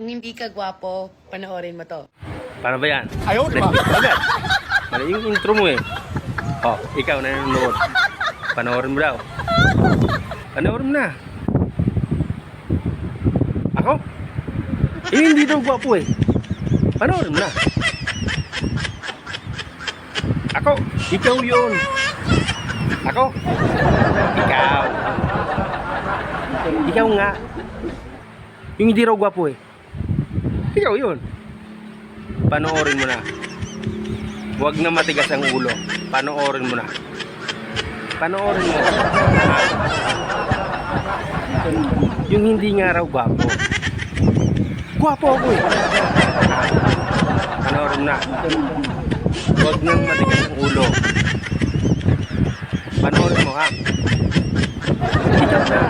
Kung hindi ka gwapo, panoorin mo to. Paano ba yan? Ayaw, di ba? Agad. Mali yung intro mo eh. Oh, ikaw na nanonood. Panoorin mo daw. Panoorin mo na. Ako? Eh, hindi daw gwapo eh. Panoorin mo na. Ako? Ikaw yun. Ako? Ikaw. Ikaw nga. Yung hindi raw gwapo eh. Ikaw yun. Panoorin mo na. Huwag na matigas ang ulo. Panoorin mo na. Panoorin mo. Yung hindi nga raw gwapo. Gwapo ako eh. Panoorin mo na. Huwag nang matigas ang ulo. Panoorin mo ha. Ikaw na.